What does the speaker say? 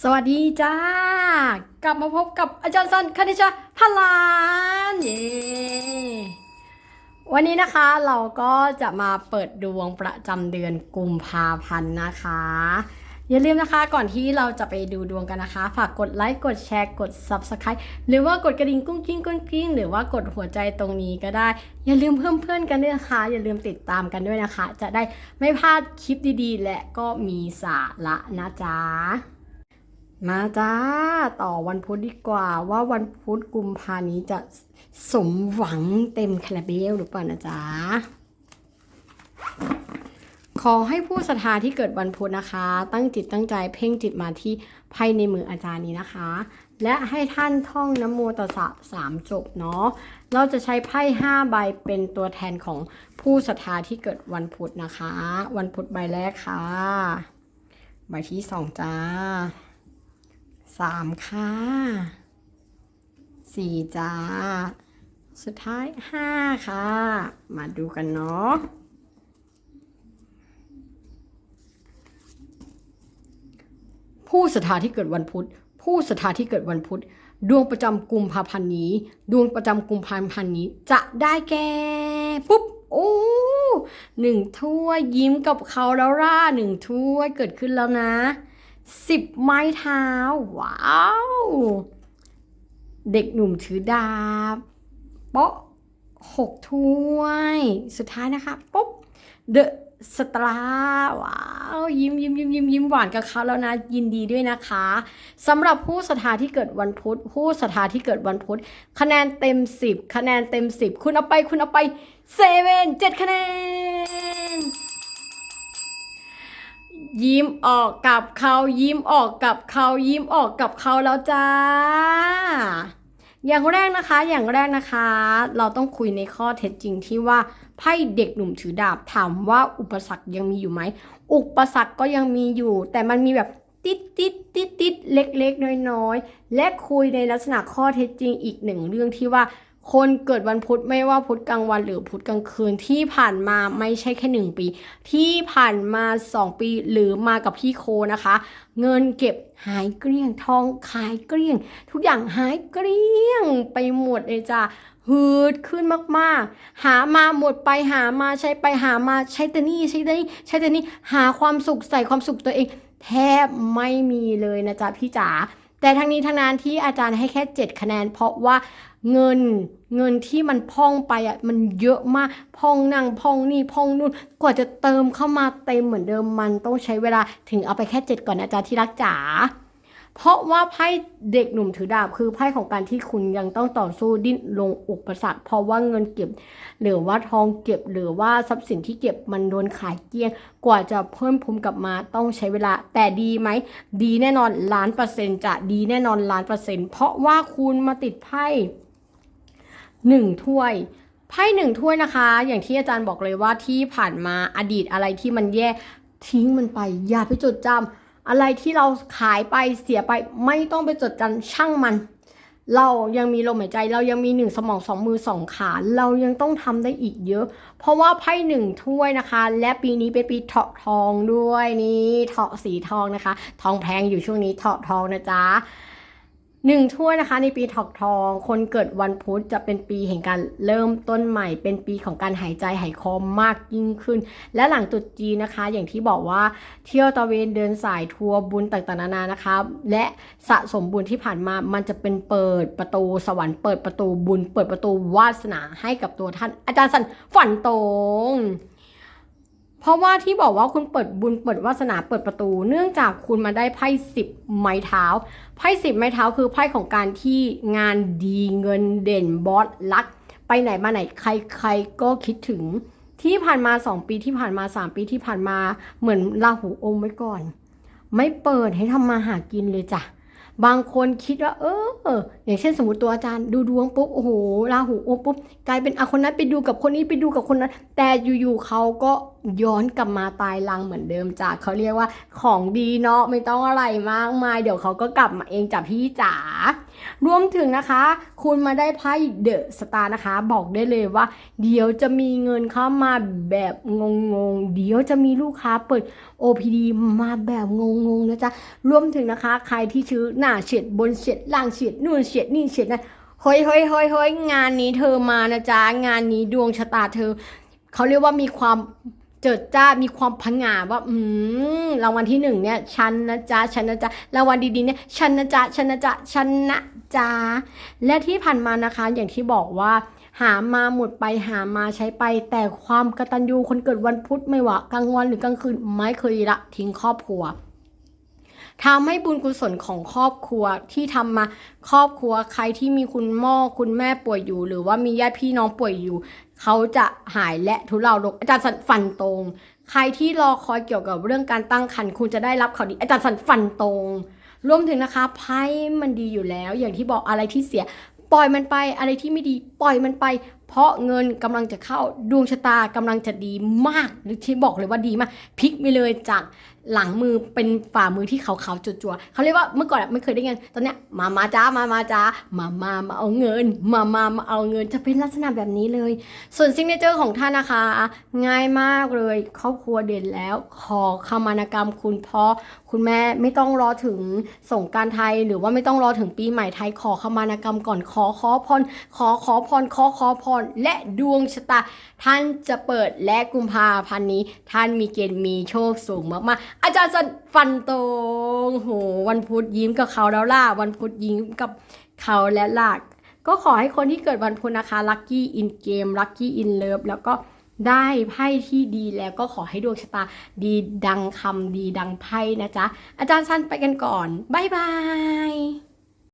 สวัสดีจ้า กลับมาพบกับอาจารย์สันคณิชาพลานเย้วันนี้นะคะเราก็จะมาเปิดดวงประจำเดือนกุมภาพันธ์นะคะ อย่าลืมนะคะก่อนที่เราจะไปดูดวงกันนะคะ ฝากกดไลค์กดแชร์กด Subscribe หรือว่ากดกระดิ่งกุ้งกิ้งกุ้งกิ้งหรือว่ากดหัวใจตรงนี้ก็ได้ อย่าลืมเพิ่มเพื่อนกันด้วยนะคะ อย่าลืมติดตามกันด้วยนะคะ จะได้ไม่พลาดคลิปดีๆ และก็มีสาระนะจ๊ะ มาจ้า ต่อวันพุธดีกว่า ว่าวันพุธกุมภานี้จะสมหวังเต็มคาราเบลหรือเปล่านะจ๊ะขอให้ผู้ศรัทธาที่เกิดวันพุธนะคะ ตั้งจิตตั้งใจเพ่งจิตมาที่ไพ่ในมืออาจารย์นี้นะคะ และให้ท่านท่องนโมตสสะสามจบเนาะเราจะใช้ไพ่ห้าใบเป็นตัวแทนของผู้ศรัทธาที่เกิดวันพุธนะคะ วันพุธใบแรกค่ะ ใบที่สองจ้า สามค่ะสี่จ้า สุดท้ายห้าค่ะ มาดูกันเนาะผู้ศรัทธาที่เกิดวันพุธ ผู้ศรัทธาที่เกิดวันพุธ ดวงประจำกุมภาพันธ์นี้ ดวงประจำกุมภาพันธ์นี้ จะได้แก่ปุ๊บโอ้หนึ่งถ้วยยิ้มกับเขาแล้วร่าหนึ่งถ้วยเกิดขึ้นแล้วนะ สิบไม้เท้า ว้าว เด็กหนุ่มถือดาบโป๊ะหกถ้วย สุดท้ายนะคะปุ๊บเดอะสตราว้าวยิ้มยิ้มยิ้มยิ้มยิ้มหวานกับเขาแล้วนะยินดีด้วยนะคะสำหรับผู้ศรัทธาที่เกิดวันพุธ ผู้ศรัทธาที่เกิดวันพุธ คะแนนเต็ม 10 คะแนนเต็ม 10 คุณเอาไปคุณเอาไปเซเว่นเจ็ดคะแนน ยิ้มออกกับเขายิ้มออกกับเขายิ้มออกกับเขาแล้วจ้า อย่างแรกนะคะ อย่างแรกนะคะ เราต้องคุยในข้อเท็จจริงที่ว่าไพ่เด็กหนุ่มถือดาบถามว่าอุปสรรคยังมีอยู่ไหม อุปสรรคก็ยังมีอยู่ แต่มันมีแบบติดติดติดติดเล็กๆ น้อยๆ และคุยในลักษณะข้อเท็จจริงอีกหนึ่งเรื่องที่ว่า คนเกิดวันพุธไม่ว่าพุธกลางวันหรือพุธกลางคืนที่ผ่านมาไม่ใช่แค่หนึ่งปี ที่ผ่านมาสองปีหรือมากับพี่โคนะคะ เงินเก็บหายเกลี้ยงทองขายเกลี้ยง ทุกอย่างหายเกลี้ยงไปหมดเลยจ้ะฮืดขึ้นมากๆ หามาหมดไปหามาใช้ไปหามาใช้แต่นี่ใช้แต่นี่ใช้แต่นี่หาความสุขใส่ความสุขตัวเอง แทบไม่มีเลยนะจ๊ะพี่จ๋า แต่ทั้งนี้ทั้งนั้นที่อาจารย์ให้แค่ 7 คะแนน เพราะว่าเงินเงินที่มันพองไปอะมันเยอะมากพองนั่งพองนี่พองนู่นกว่าจะเติมเข้ามาเต็มเหมือนเดิมมันต้องใช้เวลาถึงเอาไปแค่ 7 ก่อนนะจ๊ะที่รักจ๋า เพราะว่าไพ่เด็กหนุ่มถือดาบคือไพ่ของการที่คุณยังต้องต่อสู้ดิ้นลงอุปสรรค เพราะว่าเงินเก็บ หรือว่าทองเก็บ หรือว่าทรัพย์สินที่เก็บมันโดนขายเกลี้ยง กว่าจะเพิ่มพูมกลับมาต้องใช้เวลา แต่ดีไหม ดีแน่นอนล้านเปอร์เซ็นต์จะดีแน่นอนล้านเปอร์เซ็นต์เพราะว่าคุณมาติดไพ่หนึ่งถ้วยไพ่หนึ่งถ้วยนะคะ อย่างที่อาจารย์บอกเลยว่าที่ผ่านมาอดีตอะไรที่มันแย่ทิ้งมันไป อย่าไปจดจำ อะไรที่เราขายไปเสียไปไม่ต้องไปจดจำช่างมัน เรายังมีลมหายใจ เรายังมีหนึ่งสมองสองมือสองขา เรายังต้องทำได้อีกเยอะ เพราะว่าไพ่หนึ่งถ้วยนะคะ และปีนี้เป็นปีเถาะทองด้วยนี่เถาะสีทองนะคะ ทองแพงอยู่ช่วงนี้เถาะทองนะจ๊ะ หนึ่งถ้วยนะคะในปีถอกทอง คนเกิดวันพุธจะเป็นปีแห่งการเริ่มต้นใหม่ เป็นปีของการหายใจหายคอมากยิ่งขึ้น และหลังตรุษจีนนะคะ อย่างที่บอกว่าเที่ยวตะเวนเดินสายทัวร์บุญต่างๆนานานะคะ และสะสมบุญที่ผ่านมามันจะเป็นเปิดประตูสวรรค์เปิดประตูบุญ เปิดประตูวาสนาให้กับตัวท่าน อาจารย์สันฝันตรง เพราะว่าที่บอกว่าคุณเปิดบุญเปิดวาสนาเปิดประตู เนื่องจากคุณมาได้ไพ่สิบไม้เท้าไพ่สิบไม้เท้าคือไพ่ของการที่งานดีเงินเด่นบอสลัก ไปไหนมาไหนใครใครก็คิดถึงที่ผ่านมาสองปีที่ผ่านมาสามปีที่ผ่านมาเหมือนลาหูอมไว้ก่อน ไม่เปิดให้ทำมาหากินเลยจ้ะบางคนคิดว่า เออ อย่างเช่นสมมติตัวอาจารย์ดูดวงปุ๊บโอ้โหราหูอมปุ๊บกลายเป็นอะคนนั้นไปดูกับคนนี้ไปดูกับคนนั้น แต่อยู่ๆเขาก็ ย้อนกลับมาตายรังเหมือนเดิมจ้ะเขาเรียกว่าของดีเนาะไม่ต้องอะไรมากมาย เดี๋ยวเขาก็กลับมาเองจ้ะพี่จ๋ารวมถึงนะคะ คุณมาได้ไพ่เดอะสตาร์นะคะ บอกได้เลยว่า เดี๋ยวจะมีเงินเข้ามาแบบงงๆ เดี๋ยวจะมีลูกค้าเปิด OPD มาแบบงงๆนะจ๊ะรวมถึงนะคะ ใครที่ชื่อหน้าเฉียดบนเฉียดล่างเฉียดนู่นเฉียดนี่เฉียดนั่นเฮ้ยเฮ้ยเฮ้ยเฮ้ยงานนี้เธอมานะจ๊ะงานนี้ดวงชะตาเธอเขาเรียกว่ามีความ เจิดจ้ามีความพังงาว่า อืมรางวัลที่หนึ่งเนี่ยฉันนะจ๊ะฉันนะจ๊ะรางวัลดีๆเนี่ยฉันนะจ๊ะฉันนะจ๊ะฉันนะจ๊ะและที่ผ่านมานะคะอย่างที่บอกว่าหามาหมดไปหามาใช้ไป แต่ความกระตันยูคนเกิดวันพุธไม่ว่ากลางวันหรือกลางคืนไม่เคยละทิ้งครอบครัว ทำให้บุญกุศลของครอบครัวที่ทำมาครอบครัวใครที่มีคุณพ่อคุณแม่ป่วยอยู่ หรือว่ามีญาติพี่น้องป่วยอยู่ เขาจะหายและทุเลาลงอาจารย์สันฟันตรง ใครที่รอคอยเกี่ยวกับเรื่องการตั้งครรภ์คุณจะได้รับข่าวดีอาจารย์สันฟันตรงรวมถึงนะคะไพ่มันดีอยู่แล้ว อย่างที่บอกอะไรที่เสีย ปล่อยมันไปอะไรที่ไม่ดีปล่อยมันไป เพราะเงินกำลังจะเข้าดวงชะตากำลังจะดีมากหรือที่บอกเลยว่าดีมากพลิกไปเลยจาก หลังมือเป็นฝ่ามือที่ขาวๆจัวๆเขาเรียกว่าเมื่อก่อนไม่เคยได้เงิน ตอนเนี้ยมามาจ้ามามาจ้ามามามาเอาเงิน มามามาเอาเงินจะเป็นลักษณะแบบนี้เลย ส่วนซิงเกิลเจอร์ของท่านนะคะ ง่ายมากเลยครอบครัวเด่นแล้ว ขอขมานกรรมคุณพ่อคุณแม่ไม่ต้องรอถึงสงการไทยหรือว่าไม่ต้องรอถึงปีใหม่ไทยขอขมานกรรมก่อนขอขอพรขอขอพรขอขอพรและดวงชะตา ท่านจะเปิดและกุมภาพันธ์นี้ ท่านมีเกณฑ์มีโชคสูงมากๆอาจารย์สันฟันตรงโห วันพุธยิ้มกับเขาแล้วล่ะ วันพุธยิ้มกับเขาและล่ะก็ขอให้คนที่เกิดวันพุธนะคะลัคกี้อินเกมลัคกี้อินเลิฟแล้วก็ได้ไพ่ที่ดีแล้วก็ขอให้ดวงชะตาดีดังคำดีดังไพ่นะจ๊ะ อาจารย์ชันไปกันก่อน บ๊ายบาย